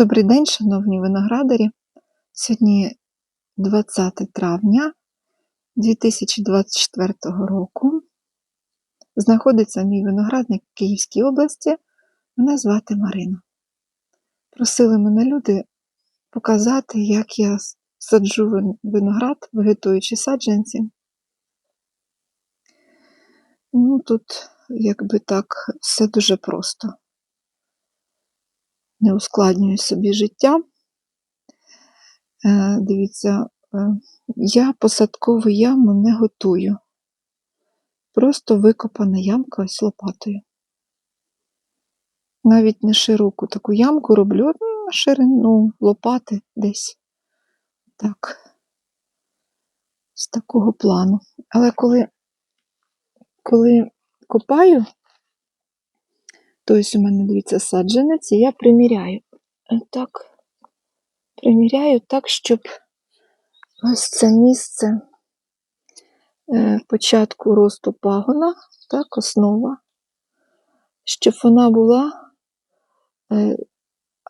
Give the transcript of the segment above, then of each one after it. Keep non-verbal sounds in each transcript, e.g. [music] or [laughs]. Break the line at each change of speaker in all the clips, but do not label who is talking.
Добрий день, шановні виноградарі. Сьогодні 20 травня 2024 року. Знаходиться мій виноградник в Київській області. Мене звати Марина. Просили мене люди показати, як я саджу вин- виноград, вегетуючи саджанці. Ну, тут, якби так, все дуже просто. Не ускладнюю собі життя. Е, Дивіться, е, я посадкову яму не готую. Просто викопана ямка ось лопатою. Навіть не широку таку ямку роблю ну, на ширину лопати десь. Так. З такого плану. Але коли, коли копаю, то ось у мене, дивіться, саджанець, і я приміряю. Е, Так, приміряю так, щоб ось це місце початку росту пагона, так, основа, щоб вона була е,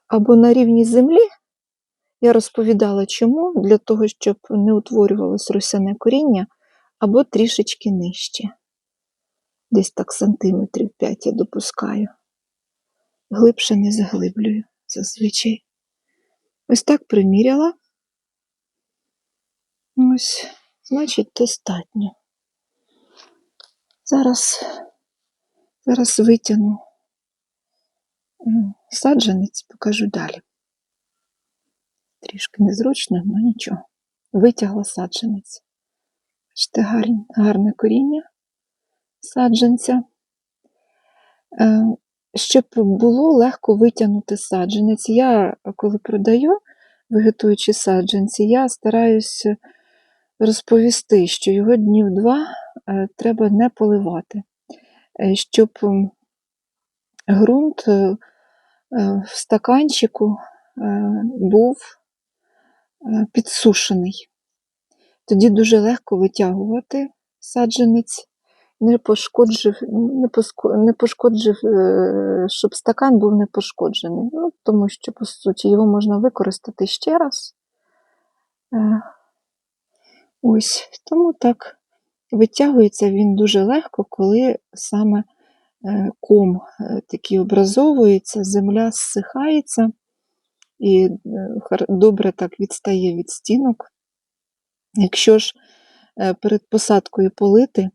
або на рівні землі. Я розповідала, чому, для того, щоб не утворювалось росяне коріння, або трішечки нижче. Десь так сантиметрів 5 я допускаю. Глибше не заглиблюю зазвичай. Ось так приміряла. Ось, значить, достатньо. Зараз, зараз витягну саджанець, покажу далі. Трішки незручно, але нічого. Витягла саджанець. Бачите, гарне, гарне коріння саджанця. Щоб було легко витягнути саджанець. Я, коли продаю вегетуючі саджанці, я стараюся розповісти, що його днів два е, треба не поливати, е, щоб ґрунт е, в стаканчику був підсушений. Тоді дуже легко витягувати саджанець, не пошкоджив, не не пошкоджив, е, щоб стакан був не пошкоджений. Ну, тому що, по суті, його можна використати ще раз. Е, Ось, тому так витягується він дуже легко, коли саме е, ком такий образовується, земля зсихається і добре так відстає від стінок. Якщо ж перед посадкою полити,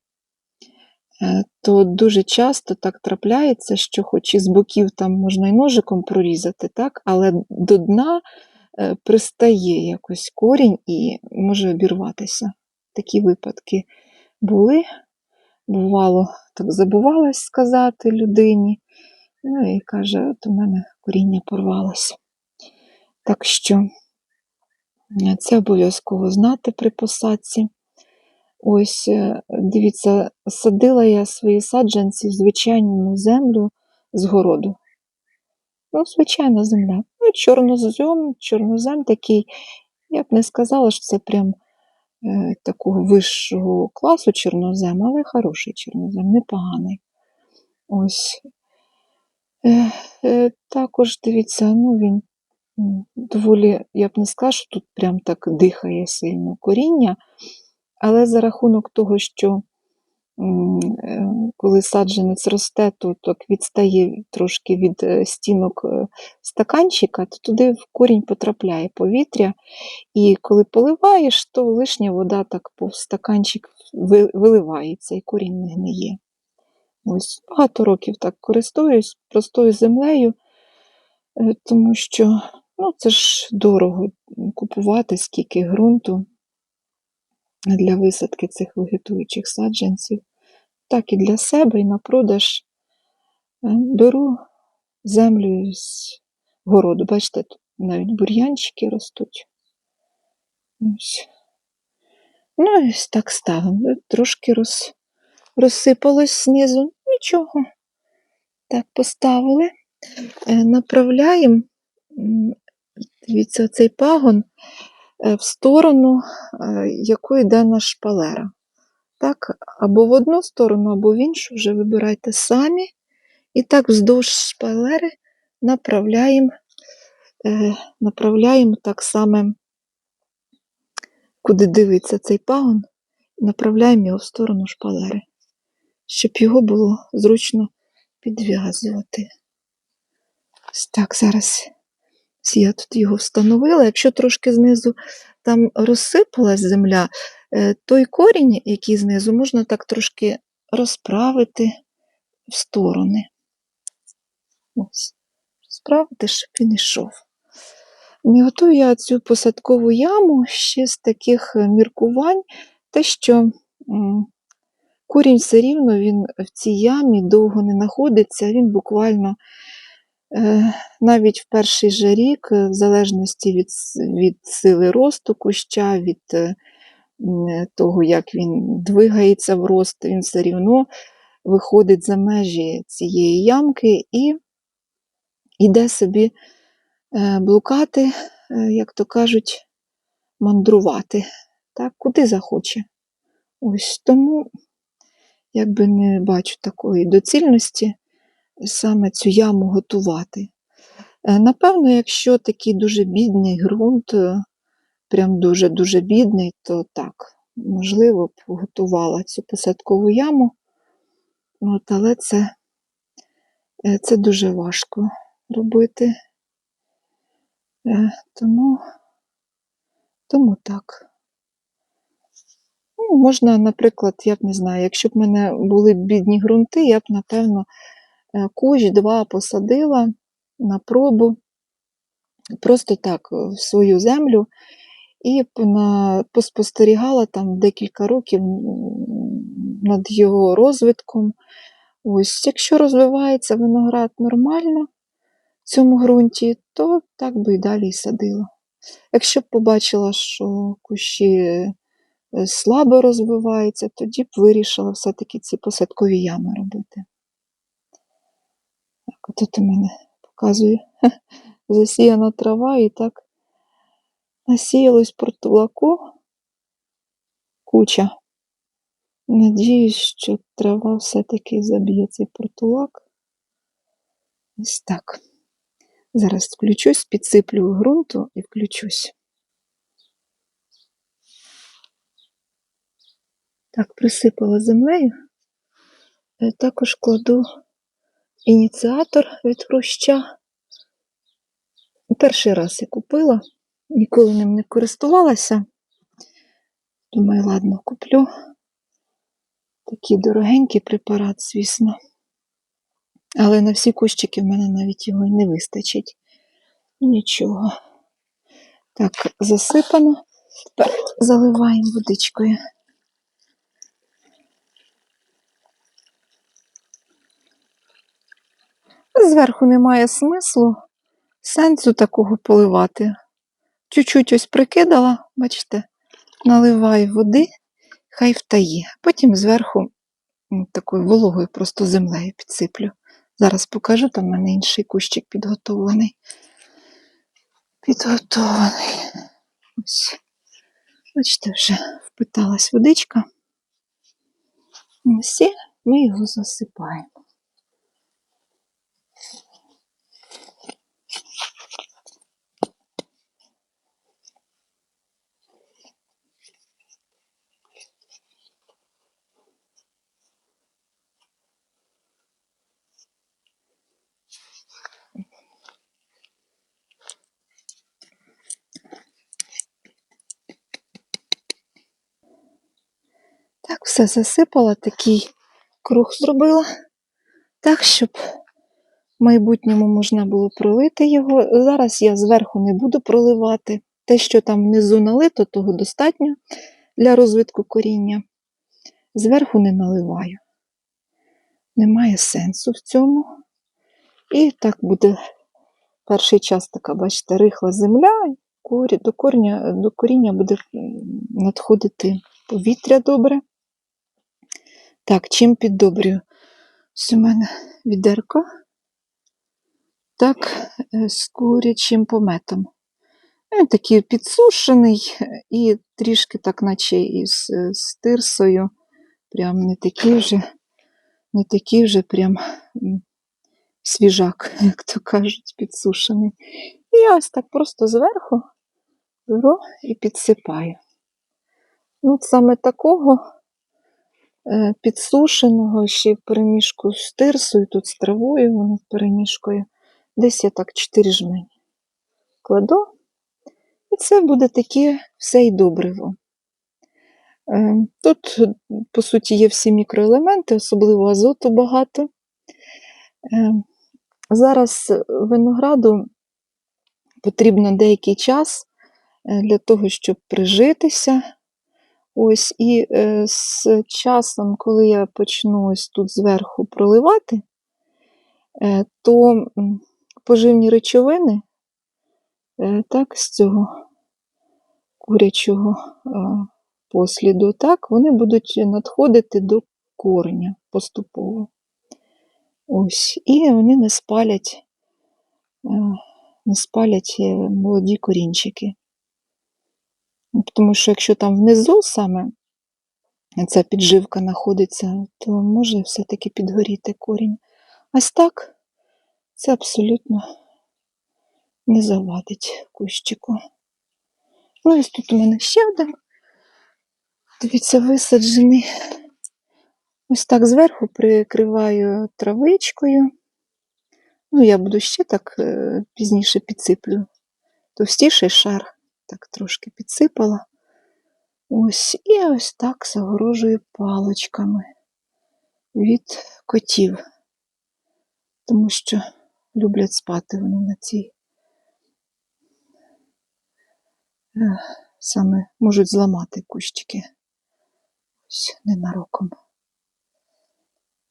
то дуже часто так трапляється, що хоч і з боків там можна і ножиком прорізати, так, але до дна е, пристає якось корінь і може обірватися. Такі випадки були. Бувало, так забувалась сказати людині. Ну і каже, от у мене коріння порвалося. Так що е, це обов'язково знати при посадці. Ось, е, дивіться, садила я свої саджанці в звичайну землю з городу. Ну, звичайна земля. Ну, чорнозем, чорнозем такий. Я б не сказала, що це прям е, такого вищого класу чорнозем, але хороший чорнозем, непоганий. Ось. Е, е, також дивіться, ну він доволі, я б не сказала, що тут прям так дихає сильно коріння, але за рахунок того, що е, коли саджанець росте, то так відстає трошки від е, стінок е, стаканчика, то туди в корінь потрапляє повітря, і коли поливаєш, то лишня вода так повз стаканчик виливається, і корінь не гниє. Ось багато років так користуюсь простою землею, тому що ну, це ж дорого купувати скільки ґрунту для висадки цих вегетуючих саджанців. Так і для себе, і на продаж е, беру землю з городу. Бачите, тут навіть бур'янчики ростуть. Ось. Ну, ось так ставимо. Трошки роз, розсипалось знизу. Нічого. Так, поставили. Е, Направляємо, дивіться, цей пагон в сторону, е, якою йде наш шпалера. Так, або в одну сторону, або в іншу, вже вибирайте самі. І так вздовж шпалери направляємо е, направляємо так само, куди дивиться цей пагон, направляємо його в сторону шпалери, щоб його було зручно підв'язувати. Ось так, зараз ось я тут його встановила. Якщо трошки знизу там розсипалась земля, е, той корінь, який знизу, можна так трошки розправити в сторони. Ось, розправити, щоб він йшов. І готую я цю посадкову яму ще з таких е, міркувань, те, що корінь все рівно він в цій ямі довго не знаходиться, він буквально навіть в перший же рік, е, в залежності від, від сили росту куща, від е, того, як він двигається в рост, він все рівно виходить за межі цієї ямки і йде собі е, блукати, е, як то кажуть, мандрувати, так, куди захоче. Ось тому якби не бачу такої доцільності саме цю яму готувати. Е, Напевно, якщо такий дуже бідний ґрунт, е, прям дуже-дуже бідний, то так, можливо, б готувала цю посадкову яму, От, але це, е, це дуже важко робити. Тому, тому так. Ну, можна, наприклад, я б не знаю, якщо б в мене були бідні ґрунти, я б, напевно, кущ два посадила на пробу, просто так, е, в свою землю, і поспостерігала там декілька років над його розвитком. Ось, якщо розвивається виноград нормально в цьому ґрунті, то так би і далі і садила. Якщо б побачила, що кущі е, слабо розвиваються, тоді б вирішила все-таки ці посадкові ями робити. Тут у мене показує [laughs] засіяна трава і так насіялось портулаку куча. Надіюсь, що трава все-таки заб'є цей портулак. Ось так. Зараз включусь, підсиплю ґрунту і включусь. Так, присипала землею. Е, Також кладу ініціатор від хруща. Перший раз я купила, ніколи ним не користувалася. Думаю, ладно, куплю. Такий дорогенький препарат, звісно. Але на всі кущики в мене навіть його й не вистачить. Нічого. Так, засипано. Тепер заливаємо водичкою. Зверху немає смислу, сенсу такого поливати. Чуть-чуть ось прикидала, бачите, наливаю води, хай втає. Потім зверху такою вологою просто землею підсиплю. Зараз покажу, там в мене інший кущик підготовлений. Підготовлений. Ось. Бачите, вже впиталась водичка. Ось ми його засипаємо. Все засипала, такий круг зробила. Так, щоб в майбутньому можна було пролити його. Зараз я зверху не буду проливати. Те, що там внизу налито, того достатньо для розвитку коріння. Зверху не наливаю. Немає сенсу в цьому. І так буде перший час така, бачите, рихла земля, до, корня, до коріння буде надходити повітря добре. Так, чим піддобрюю? Ось у мене відерко. Так, е, з курячим пометом. Він такий підсушений е, і трішки так, наче із е, з тирсою. Прям не такий вже, не такий вже прям свіжак, [laughs] як то кажуть, підсушений. І я ось так просто зверху беру і підсипаю. Ну, саме такого е, підсушеного, ще в перемішку з тирсою, тут з травою, воно з перемішкою. Десь я так 4 жмені кладу. І це буде таке все й добриво. Е, Тут, по суті, є всі мікроелементи, особливо азоту багато. Е, Зараз винограду потрібно деякий час е, для того, щоб прижитися. Ось, і е, з часом, коли я почну ось тут зверху проливати, е, то поживні речовини, е, так, з цього курячого е, посліду, так, вони будуть надходити до кореня поступово. Ось, і вони не спалять, е, не спалять е, молоді корінчики. Ну, Тому що якщо там внизу саме ця підживка знаходиться, то може все-таки підгоріти корінь. Ось так це абсолютно не завадить кущику. Ну, ось тут у мене ще один. Дивіться, висаджений. Ось так зверху прикриваю травичкою. Ну, я буду ще так е, пізніше підсиплю. Товстіший шар, так трошки підсипала. Ось, і ось так загорожую паличками від котів, тому що люблять спати вони на цій. Е, Саме можуть зламати кущики. Ось ненароком.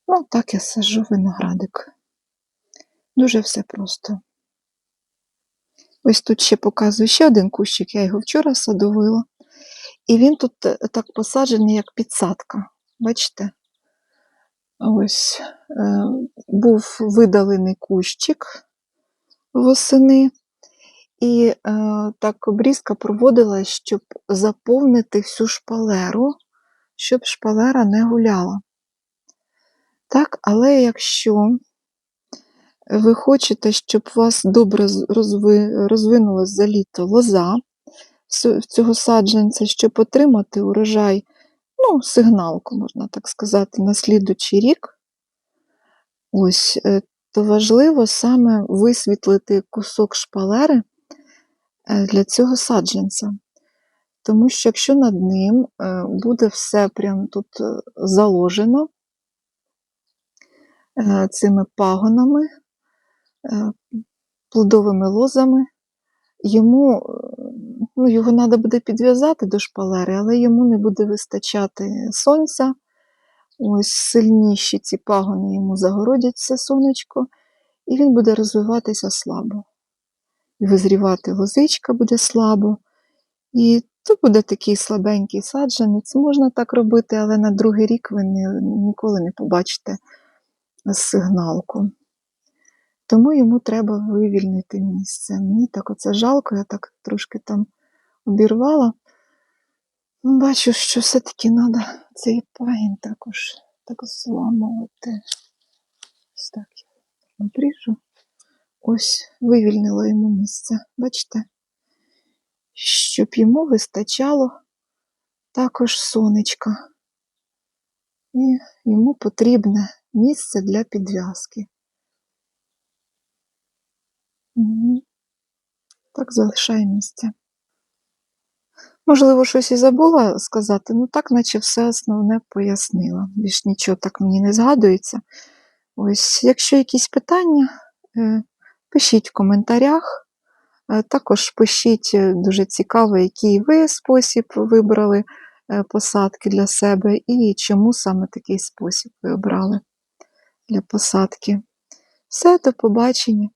Ну, так я сажу виноградик. Дуже все просто. Ось тут ще показую ще один кущик, я його вчора садовила. І він тут е, так посаджений, як підсадка. Бачите? Ось е, був видалений кущик восени, і е, так обрізка проводилась, щоб заповнити всю шпалеру, щоб шпалера не гуляла. Так, але якщо ви хочете, щоб у вас добре розви, розвинулась за літо лоза цього саджанця, щоб отримати урожай, ну, сигналку, можна так сказати, на слідучий рік, ось, е, то важливо саме висвітлити кусок шпалери е, для цього саджанця. Тому що якщо над ним е, буде все прям тут заложено цими пагонами, плодовими лозами, йому, е, ну, його треба буде підв'язати до шпалери, але йому не буде вистачати сонця. Ось сильніші ці пагони йому загородять це сонечко, і він буде розвиватися слабо. І визрівати лозичка буде слабо. І то буде такий слабенький саджанець. Можна так робити, але на другий рік ви не, ніколи не побачите сигналку. Тому йому треба вивільнити місце. Мені так оце жалко, я так трошки там обірвала. Ну, Бачу, що все-таки треба цей пагін також так зламувати. Ось так я обріжу. Ось вивільнила йому місце. Бачите? Щоб йому вистачало також сонечка. І йому потрібне місце для підв'язки. Так залишає місце. Можливо, щось і забула сказати, ну так, наче все основне пояснила. Більш нічого так мені не згадується. Ось, якщо якісь питання, е, пишіть в коментарях. Е, Також пишіть е, дуже цікаво, який ви спосіб вибрали посадки для себе і чому саме такий спосіб ви обрали для посадки. Все, до побачення.